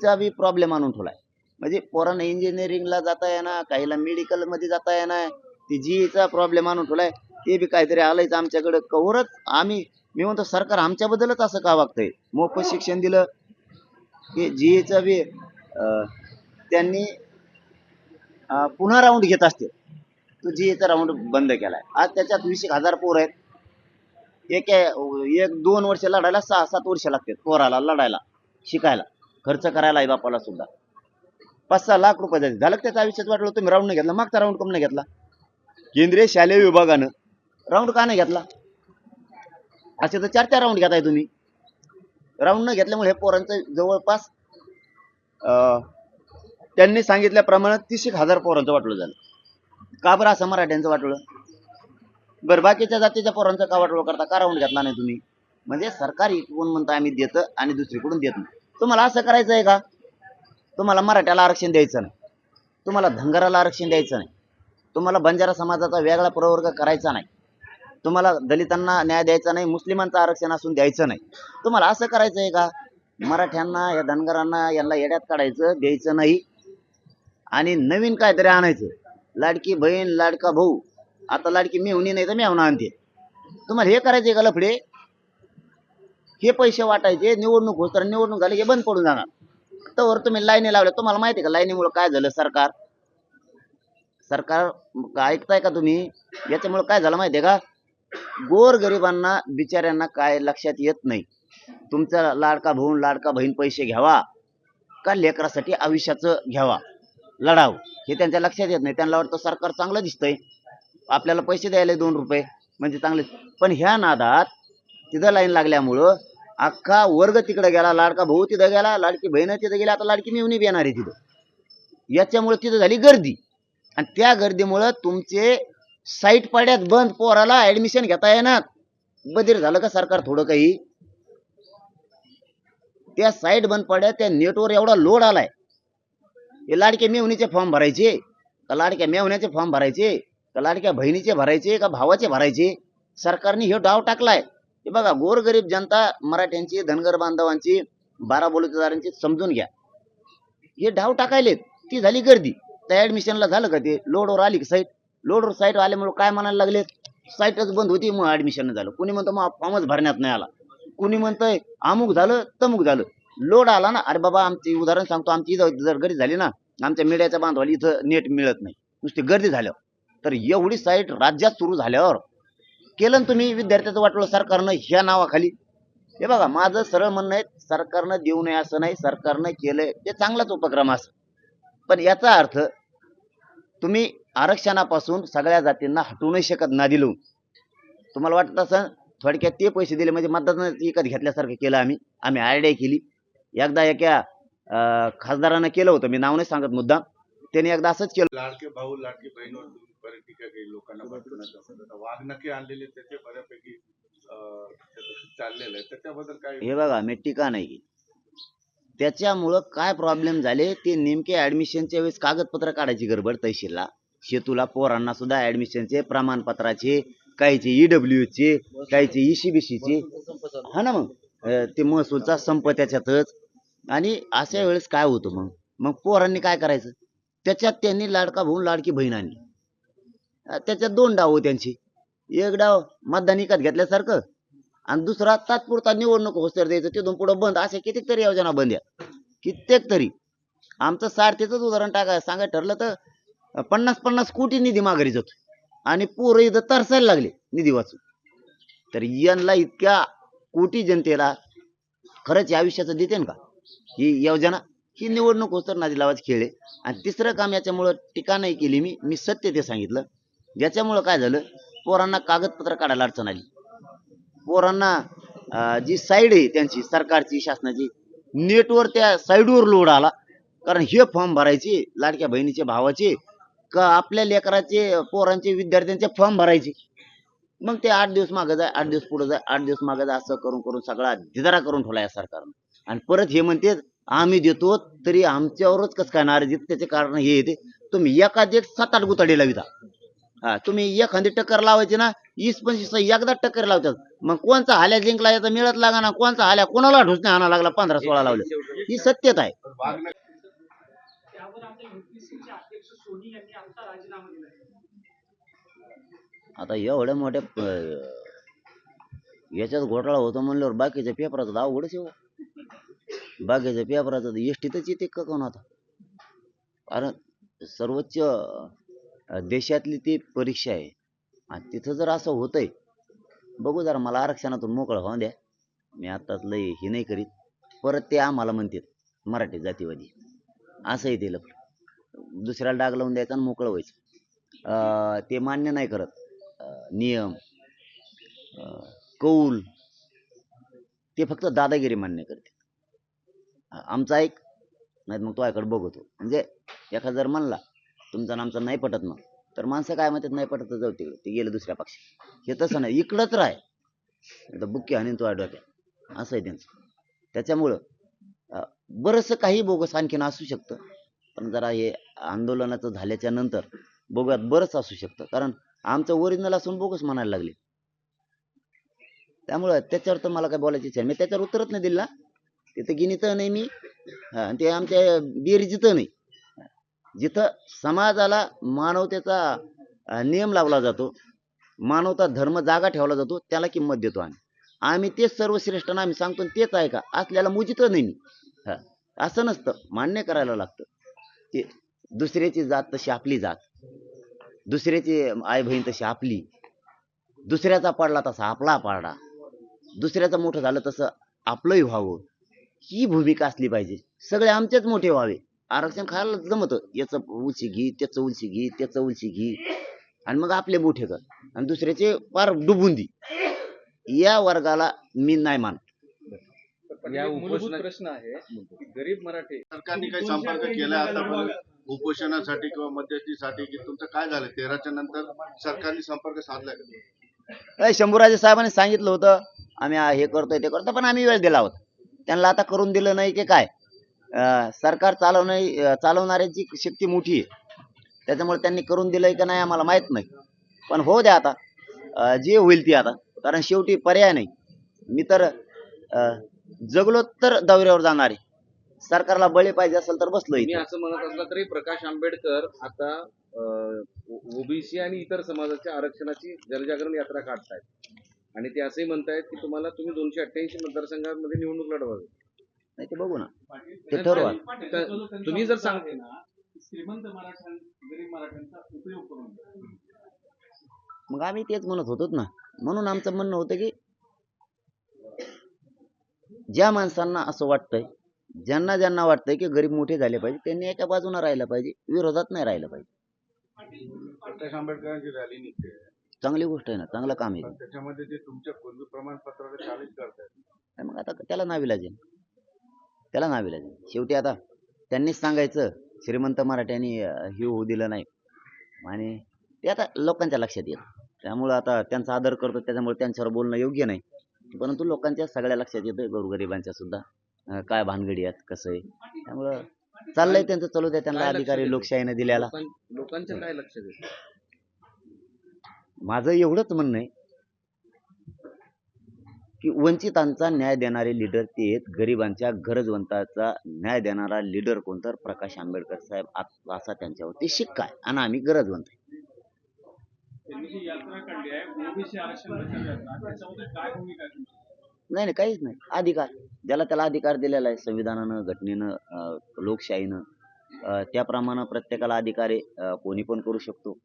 जीईचा बी problem आणून ठेवलाय. म्हणजे पोरांना इंजिनिअरिंगला जाता येणार काहीला मेडिकलमध्ये जाता येणार ते जीईचा प्रॉब्लेम आणून ठेवलाय. ते बी काहीतरी आलंयच आमच्याकडे. कवरच आम्ही मी म्हणतो सरकार आमच्याबद्दलच असं का वागतंय? मोफत शिक्षण दिलं. की जीएचा बी अं, त्यांनी पुन्हा राऊंड घेत असते तो जीएचा राऊंड बंद केलाय. आज त्याच्यात वीस एक हजार पोर आहेत. एक एक दोन वर्ष लढायला सहा सात वर्ष लागतात पोराला लढायला शिकायला. खर्च करायला आई बापाला सुद्धा. पाच सहा लाख रुपये जायचे झालं त्याचा आयुष्यात वाटलं तुम्ही राऊंड नाही घेतला. मागचा राऊंड कम नाही घेतला? केंद्रीय शालेय विभागानं राऊंड का नाही घेतला? असे तर चार चार राऊंड घेताय तुम्ही. राऊंड न घेतल्यामुळे हे पोरांचं जवळपास अं, त्यांनी सांगितल्याप्रमाणे तीस एक हजार पोरांचं वाटलं झालं. का बरं असं मराठ्यांचं वाटलं? बरं बाकीच्या जातीच्या पोरांचं का वाटलं? करता का राऊंड घेतला नाही तुम्ही? म्हणजे सरकार इकडून म्हणता आम्ही देतं आणि दुसरीकडून देत नाही. तुम्हाला असं करायचं आहे का? तुम्हाला मराठ्याला आरक्षण द्यायचं नाही. तुम्हाला धनगराला आरक्षण द्यायचं नाही. तुम्हाला बंजारा समाजाचा वेगळा प्रवर्ग करायचा नाही. तुम्हाला दलितांना न्याय द्यायचा नाही मुस्लिमांचं आरक्षण असून द्यायचं नाही. तुम्हाला असं करायचं आहे का? मराठ्यांना या धनगरांना यांना येड्यात काढायचं द्यायचं नाही. आणि नवीन काहीतरी आणायचं. लाडकी बहीण लाडका भाऊ. आता लाडकी मेवणी नाही तर मेवणा आणते. तुम्हाला हे करायचं आहे का लफडे? हे पैसे वाटायचे निवडणूक होत तर निवडणूक झाली की बंद पडून जाणार. तर तुम्ही लाईनी लावल्या. तुम्हाला माहिती का लाईनीमुळे काय झालं सरकार? सरकार का ऐकताय का तुम्ही? याच्यामुळे काय झालं माहिती आहे का? गोर गरिबांना बिचाऱ्यांना काय लक्षात येत नाही. तुमचा लाडका भाऊ लाडका बहीण पैसे घ्यावा का लेकरासाठी आयुष्याचं घ्यावा? लढाव. हे त्यांच्या लक्षात येत नाही. त्यांना वाटतं सरकार चांगलं दिसतंय. आपल्याला पैसे द्यायला दोन रुपये म्हणजे चांगले. पण ह्या नादात तिथं लाईन लागल्यामुळं अख्खा वर्ग तिकडे गेला लाडका भाऊ तिथं गेला लाडकी बहिण तिथं गेली आता लाडकी मेवणी बी येणार आहे तिथं. याच्यामुळे तिथं झाली गर्दी. आणि त्या गर्दीमुळं तुमचे साईट पाड्यात बंद पोराला ऍडमिशन घेता येणार. बधीर झालं का सरकार थोडं काही? त्या साईट बंद पड्या त्या नेटवर एवढा लोड आलाय. हे लाडक्या मेवणीचे फॉर्म भरायचे. का लाडक्या मेवण्याचे फॉर्म भरायचे? का लाडक्या बहिणीचे भरायचे? का भावाचे भरायचे? सरकारने हे डाव टाकलाय. हे बघा गोरगरीब जनता मराठ्यांची धनगर बांधवांची बारा बलुतेदारांची समजून घ्या. हे डाव टाकायलेत. ती झाली गर्दी. त्या ऍडमिशनला झालं का ते? लोडवर आली का साईट लोडवर साईट आल्यामुळे काय म्हणायला लागले साईटच बंद होती मग ऍडमिशन झालं. कुणी म्हणतो मग फॉर्मच भरण्यात नाही आला. कुणी म्हणतंय अमुक झालं तमुक झालं. लोड आला ना अरे बाबा आमची उदाहरण सांगतो आमची इथं जर गर्दी झाली ना आमच्या मीडियाच्या बांधवाला इथं नेट मिळत नाही. नुसती गर्दी झाल्यावर. तर एवढी साईट राज्यात सुरू झाल्यावर केलं तुम्ही विद्यार्थ्याचं वाटलं सरकारनं ह्या नावाखाली. हे बघा माझं सरळ म्हणणं आहे सरकारनं देऊ नये असं नाही सरकारनं केलंय ते चांगलाच उपक्रम असं. पण याचा अर्थ तुम्ही आरक्षणापासून सगळ्या जातींना हटवू नाही शकत ना दिलो. तुम्हाला वाटत असं थोडक्यात ते पैसे दिले म्हणजे मतदान विकत घेतल्यासारखं केलं आम्ही आम्ही आयडिया केली. एकदा एका खासदारानं केलं होतं मी नाव नाही सांगत मुद्दा त्याने एकदा असंच केलं. लाडके भाऊ लाडकी बहिणीवर बरेच टीका केली लोकांना बदलण्याचं आता वाघ नक्की आणलेले त्याचे बऱ्यापैकी चाललेलं आहे. त्याच्याबद्दल काय? हे बघा मी टीका नाही? केली. त्याच्यामुळं काय प्रॉब्लेम झाले ते नेमके ऍडमिशनच्या वेळेस कागदपत्र काढायची गडबड तहसीलला. शेतूला पोरांना सुद्धा ऍडमिशनचे प्रमाणपत्राचे काहीचे ईडब्ल्यू चे काहीचे E ईसीबीसीचे हा ना मग? ते महसूलचा संप त्याच्यातच. आणि अशा वेळेस काय होतं मग? मग पोरांनी काय करायचं? त्याच्यात त्यांनी लाडका भाऊ लाडकी बहीण आणली. अं, त्याच्यात दोन डाव हो त्यांची. एक डाव मतदान इकत घेतल्यासारखं आणि दुसरा तात्पुरता निवडणूक होस्तर द्यायचं तिथून पुढं बंद अशा कितीक तरी योजना बंद या कित्येक तरी. आमचं सारथीच उदाहरण टाकाय सांगायचं ठरलं तर पन्नास पन्नास कोटी निधी माघारी जातो आणि पोरं इथं तरसायला लागले निधी वाचून. तर यांना इतक्या कोटी जनतेला खरंच या आयुष्याचं देते का? ही योजना ही निवडणूक होस्तर नादी लावाच खेळ आणि तिसरं काम याच्यामुळं टीका नाही केली मी मी सत्य ते सांगितलं. याच्यामुळं काय झालं? पोरांना कागदपत्र काढायला अडचण आली. पोरांना जी साईड आहे त्यांची सरकारची शासनाची नेटवर त्या साईडवर लोड आला. कारण हे फॉर्म भरायचे लाडक्या बहिणीचे भावाचे का आपल्या लेकराचे पोरांचे विद्यार्थ्यांचे फॉर्म भरायचे. मग ते आठ दिवस मागं जाय आठ दिवस पुढे जाय आठ दिवस मागं जाय असं करून करून सगळा दिदारा करून ठेवला या सरकारनं. आणि परत हे म्हणते आम्ही देतो तरी आमच्यावरच कसं काय नाराज येत त्याचे कारण हे येते. तुम्ही एकाद एक सात आठ गुताडे लाविता. हा तुम्ही एखादी टक्कर लावायची ना वीस पंचवीस एकदा टक्कर लावतात. मग कोणचा हाल्या जिंकला याचा मिळत लागा ना कोणचा हाल्या कोणाला ढुसणे आणा लागला पंधरा सोळा लावले. ही सत्यता आहे. आता एवढ्या मोठ्या याच्यात घोटाळा होतो म्हणल्यावर बाकीच्या पेपराचं तर अवघडच येऊ हो. बाकीच्या पेपराचं एस येते का कोण आता? कारण सर्वोच्च देशातली ती परीक्षा आहे. आणि तिथं जर असं होतंय बघू जरा मला आरक्षणातून मोकळं होऊन द्या. मी आत्ताच लय हे नाही करीत. परत ते आम्हाला म्हणतात मराठी जातीवादी. असंही ते लफडं दुसऱ्याला डाग लावून द्यायचा आणि मोकळं व्हायचं. ते मान्य नाही करत. नियम कौल ते फक्त दादागिरी मान्य करते आमचा ऐक नाही मग तो ऐकड बघतो. म्हणजे एखादा जर म्हणला तुमचा नामचा नाही पटत मग. तर माणसं काय म्हणतात नाही पटत जाऊ तिकडे ते गेले दुसऱ्या पक्षी. हे तसं नाही. इकडंच राह. आता बुक्की आणि तो डोक्यात असं आहे त्यांचं. त्याच्यामुळं बरंचसं काही बोगस आणखीन असू शकतं. पण जरा हे आंदोलनाचं झाल्याच्यानंतर बोगात बरंच असू शकतं. कारण आमचं ओरिजिनल असून बोगस म्हणायला लागले. त्यामुळं त्याच्यावर तर मला काय बोलायची इच्छा मी त्याच्यावर उत्तरच नाही दिला. तिथं गिनीतं नाही मी. आणि ते आमच्या बेरजीतं नाही. जिथं समाजाला मानवतेचा नियम लावला जातो मानवता धर्म जागा ठेवला जातो त्याला किंमत देतो आम्ही. आम्ही तेच सर्वश्रेष्ठ ना आम्ही सांगतो आणि तेच ऐका असल्याला मुजित नाही मी. हा. असं नसतं. मान्य करायला लागतं. ते दुसऱ्याची जात तशी आपली जात. दुसऱ्याची आई बहीण तशी आपली. दुसऱ्याचा पडला तसा आपला पाडा. दुसऱ्याचं मोठं झालं तसं आपलंही व्हावं. ही भूमिका असली पाहिजे. सगळे आमचेच मोठे व्हावे. आरक्षण खायला जमत. याचं उलशी घे त्याचं उलशी घे त्याचं उलशी घे. आणि मग आपले मोठे कर आणि दुसऱ्याचे पार डुबून दे. या वर्गाला मी नाही मान पण या प्रश्न आहे की गरीब मराठी सरकारने काही संपर्क केला आतापर्यंत उपोषणासाठी किंवा मध्यस्थीसाठी की तुमचं काय झालं? तेराच्या नंतर सरकारने संपर्क साधलाय का? काय शंभूराजे साहेबांनी सांगितलं होतं आम्ही हे करतोय ते करतो पण आम्ही वेळ दिला होता. त्यांना आता करून दिलं नाही की काय? सरकार चालवण्या चालवणाऱ्यांची शक्ती मोठी आहे. त्याच्यामुळे त्यांनी करून दिलंय का नाही आम्हाला माहीत नाही. पण हो द्या आता. जे होईल ते आता. कारण शेवटी पर्याय नाही. मी तर जगलो तर दौऱ्यावर जाणार. आहे सरकारला बळी पाहिजे असेल तर बसलो मी असं म्हणत असला तरी प्रकाश आंबेडकर आता ओबीसी आणि इतर समाजाच्या आरक्षणाची जनजागरण यात्रा काढतायत. आणि ते असंही म्हणतायत की तुम्हाला तुम्ही दोनशे अठ्ठ्याऐंशी मतदारसंघांमध्ये निवडणूक लढवावी. नाही ते बघू ना. ते ठरवा. तर तुम्ही जर सांग श्रीमंत मराठा गरीब मराठ्यांचा उपयोग करून घ्या. मग आम्ही तेच म्हणत होतो ना. म्हणून आमचं म्हणणं होतं की ज्या माणसांना असं वाटतंय ज्यांना ज्यांना वाटतंय की गरीब मोठे झाले पाहिजे त्यांनी एका बाजूने राहिलं पाहिजे विरोधात नाही राहिलं पाहिजे. प्रकाश आंबेडकरांची रॅली निघते. चांगली गोष्ट आहे ना चांगलं काम आहे. पण त्याच्यामध्ये ते तुमच्या कुंजू प्रमाणपत्राला चॅलेंज करतायत. मग आता त्याला नाविलाज आहे त्याला नाविलाज शेवटी आता त्यांनीच सांगायचं श्रीमंत मराठ्यांनी हे होऊ दिलं नाही. आणि ते आता लोकांच्या लक्षात येतं त्यामुळं आता त्यांचा आदर करतो त्याच्यामुळे त्यांच्यावर बोलणं योग्य नाही. परंतु लोकांच्या सगळ्या लक्षात येतं गोरगरिबांच्या सुद्धा. काय भानगडी आहेत कसं आहे. त्यामुळं चाललंय त्यांचं चालू द्या त्यांना अधिकारी? लोकशाहीने दिल्याला लोकां- लोकांच्या काय लक्ष देत माझं एवढंच म्हणणं आहे की वंचितांचा न्याय देणारे लीडर ते आहेत. गरिबांच्या गरजवंताचा न्याय देणारा लीडर कोण तर? प्रकाश आंबेडकर साहेब. असा त्यांच्यावरती शिक्का आहे आणि आम्ही गरजवंत आहे. नाही नाही काहीच नाही. अधिकार. ज्याला त्याला अधिकार दिलेला आहे संविधानानं घटनेनं लोकशाहीनं त्याप्रमाणे प्रत्येकाला अधिकार आहे. कोणी पण करू शकतो.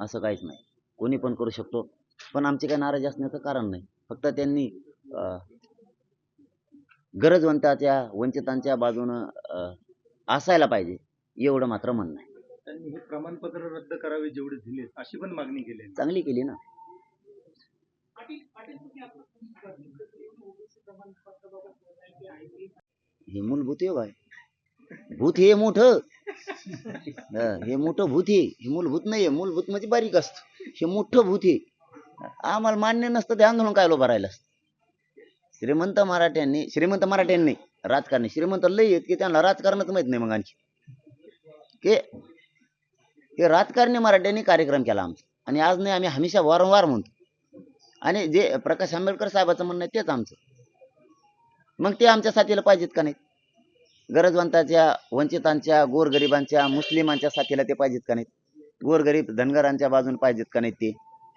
असं काहीच नाही. कोणी पण करू शकतो. पण आमची काही नाराजी असण्याचं कारण नाही. फक्त त्यांनी गरजवंताच्या वंचितांच्या बाजूनं असायला पाहिजे एवढं मात्र म्हणणं आहे. त्यांनी हे प्रमाणपत्र रद्द करावे जेवढे दिले अशी पण मागणी केली. चांगली केली ना. हे मूलभूत योग आहे भूत हे मोठं. हं, हे मोठं भूत हे हे मूलभूत नाहीये. मूलभूत म्हणजे बारीक असतं. हे मोठं भूत हे आम्हाला मान्य नसतं ते आंदोलन काय उभं राहिलं असतं. श्रीमंत मराठ्यांनी श्रीमंत मराठ्यांनी राजकारणी श्रीमंत लय आहेत की त्यांना राजकारणच माहीत नाही मग आणखी. के ते राजकारणी मराठ्यांनी कार्यक्रम केला आमचा. आणि आज नाही आम्ही हमेशा वारंवार म्हणतो. आणि जे प्रकाश आंबेडकर साहेबाचं म्हणणं आहे तेच आमचं. मग ते आमच्या साथीला पाहिजेत का नाही गरजवंतांच्या वंचितांच्या गोरगरिबांच्या मुस्लिमांच्या साथीला ते पाहिजेत का नाहीत? गोरगरीब धनगरांच्या बाजून पाहिजेत का नाहीत ते?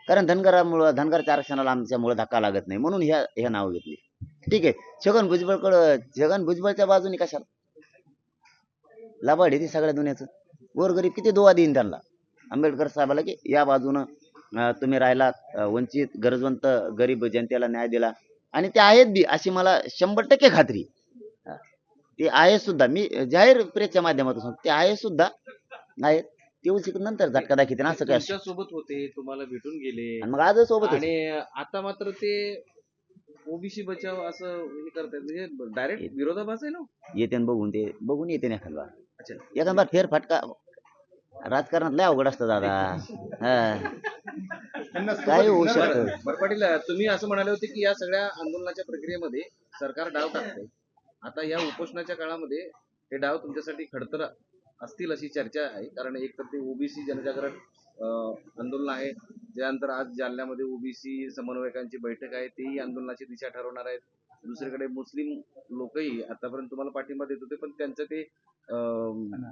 कारण धनगरामुळं धनगरच्या आरक्षणाला आमच्यामुळे धक्का लागत नाही. म्हणून ह्या हे नाव घेतली. ठीक आहे. छगन भुजबळकडं छगन भुजबळच्या बाजूने कशाला? लाभाड आहे ती सगळ्या दुनियाचं. गोरगरीब किती दुवा देईन त्यांना? आंबेडकर साहेबाला की या बाजूनं तुम्ही राहिलात वंचित गरजवंत गरीब जनतेला न्याय दिला. आणि ते आहेत बी अशी मला शंभर टक्के खात्री. ते आहे सुद्धा. मी जाहीर प्रेसच्या माध्यमातून सांगतो ते आहे सुद्धा. आहेत ते उलट नंतर झटका दाखवते ना असं काय सोबत होते तुम्हाला भेटून गेले. मग आजच सोबत आणि आता मात्र ते ओबीसी बचाव असं हे करतायत म्हणजे डायरेक्ट विरोधाभास आहे ना? येते न बघून ते बघून येते ना एखादा अच्छा. एखादा फेर फटका राजकारणात लय अवघड असतं दादा. हा. काय होऊ शकतं? बरं पाटील तुम्ही असं म्हणाले होते की या सगळ्या आंदोलनाच्या प्रक्रियेमध्ये सरकार डाव टाकते. आता या उपोषणाच्या काळामध्ये हे डाव तुमच्यासाठी खडतर असतील अशी चर्चा आहे. कारण एक तर ते ओबीसी जनजागरण अं, आंदोलन आहे. त्यानंतर आज जालन्यामध्ये ओबीसी समन्वयकांची बैठक आहे. तेही आंदोलनाची दिशा ठरवणार आहेत. दुसरीकडे मुस्लिम लोकही आतापर्यंत तुम्हाला पाठिंबा देत होते पण त्यांचं ते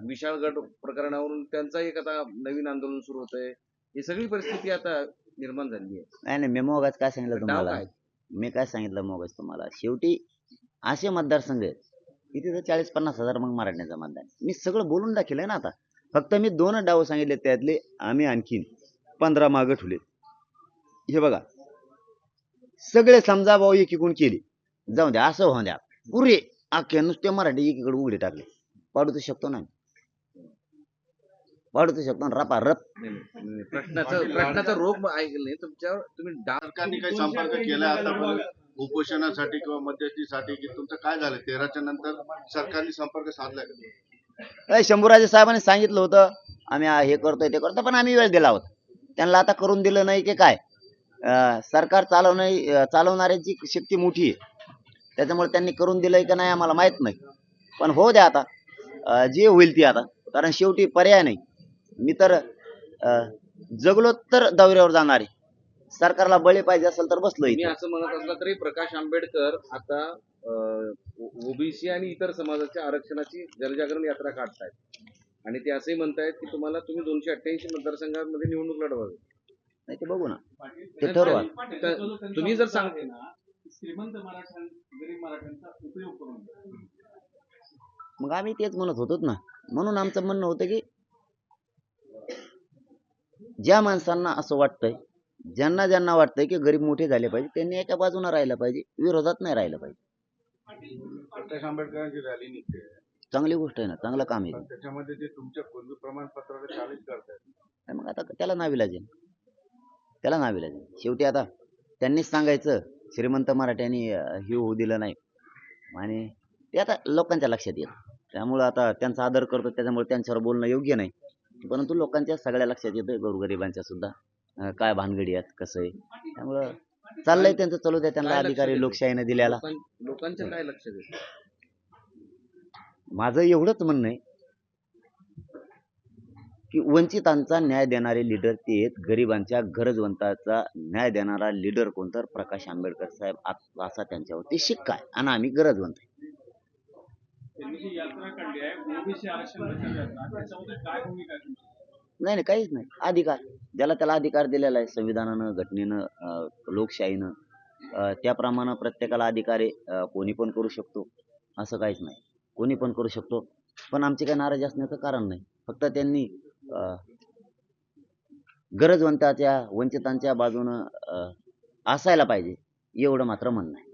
विशाळ गट प्रकरणावरून त्यांचा एक आता नवीन आंदोलन सुरू होत आहे ही सगळी परिस्थिती आता निर्माण झाली आहे. नाही नाही मी मोगाच काय सांगितलं तुम्हाला? मी काय सांगितलं मोगाच तुम्हाला? शेवटी असे मतदारसंघ आहेत. इथे तर चाळीस पन्नास हजार मग मराठ्याचं मतदान मी सगळं बोलून दाखवलंय ना आता. फक्त मी दोन डाव सांगितले त्यातले आम्ही आणखीन. पंधरा मागं ठेवले. हे बघा. सगळे समजा भाऊ एकीकडून केली. जाऊ द्या असं होऊन द्या. पुरे अख्खे नुसते मराठी एकीकडे उघडे टाकले. पाडू तर शकतो ना पाडू तर शकतो ना. रपा रप. प्रश्नाचं प्रश्नाचा रोग ऐकलं नाही. तुमच्यावर तुम्ही सरकारने काही संपर्क केला आतापर्यंत उपोषणासाठी किंवा मध्यस्थीसाठी की तुमचं काय झालं? तेराच्या नंतर सरकारने संपर्क? अय, शंभूराजे साहेबांनी सांगितलं होतं आम्ही हे करतोय ते करतो पण आम्ही वेळ दिला होता. त्यांना आता करून दिलं नाही की काय? सरकार चालवणे चालवणाऱ्याची शक्ती मोठी आहे. त्याच्यामुळे त्यांनी करून दिलंय का नाही आम्हाला माहीत नाही. पण हो द्या आता. जे होईल ती आता. कारण शेवटी पर्याय नाही. मी तर जगलो तर दौऱ्यावर जाणार आहे. सरकारला बळी पाहिजे असेल तर बसलो मी असं म्हणत असला तरी प्रकाश आंबेडकर आता ओबीसी आणि इतर समाजाच्या आरक्षणाची जनजागरण यात्रा काढतायत. आणि ते असंही म्हणतायत की तुम्हाला तुम्ही दोनशे अठ्ठ्याऐंशी मतदारसंघामध्ये निवडणूक लढवावी. नाही ते बघू ना. ते ठरवा. तर तुम्ही जर मुद्दा सांग- आहे ना, श्रीमंत मराठा गरीब मराठ्यांचा उपयोग करून. मग आम्ही तेच म्हणत होतो ना. म्हणून आमचं म्हणणं होतं की ज्या माणसांना असं वाटतंय ज्यांना ज्यांना वाटतंय की गरीब मोठे झाले पाहिजे त्यांनी एका बाजूने राहिलं पाहिजे विरोधात नाही राहिलं पाहिजे. प्रकाश आंबेडकरांची रॅली निघते. चांगली गोष्ट आहे ना चांगलं काम आहे पण त्याच्यामध्ये ते तुमच्या पूर्वी प्रमाणपत्राला चॅलेंज करतायत आणि मग आता त्याला नाविलाज आहे त्याला नाविलाज आहे शेवटी आता त्यांनीच सांगायचं श्रीमंत मराठ्यांनी अं, हे होऊ दिलं नाही. आणि ते आता लोकांच्या लक्षात येतं. त्यामुळं आता त्यांचा आदर करतो त्याच्यामुळे त्यांच्यावर बोलणं योग्य नाही. परंतु लोकांच्या सगळ्या लक्षात येतं गोरगरिबांच्या सुद्धा. अं, काय भानगडी आहेत कसं आहे. त्यामुळं चाललंय त्यांचं चालू द्या त्यांना काय लक्षात अधिकारी येतं? लोकशाहीने दिल्याला लोकां- लोकांच्या काय लक्षात येतं माझं एवढंच म्हणणं आहे की वंचितांचा न्याय देणारे लीडर ते आहेत गरिबांच्या गरजवंताचा न्याय देणारा लीडर कोण तर प्रकाश आंबेडकर साहेब असा त्यांच्यावरती शिक्का आहे आणि आम्ही गरजवंत आहे. नाही नाही काहीच नाही. अधिकार. ज्याला त्याला अधिकार दिलेला आहे संविधानानं घटनेनं लोकशाहीनं त्याप्रमाणे प्रत्येकाला अधिकार आहे कोणी पण करू शकतो असं काहीच नाही. कोणी पण करू शकतो. पण आमची काही नाराजी असण्याचं कारण नाही. फक्त त्यांनी गरजवंताच्या वंचितांच्या बाजूनं अं, असायला पाहिजे एवढं मात्र म्हणणं आहे.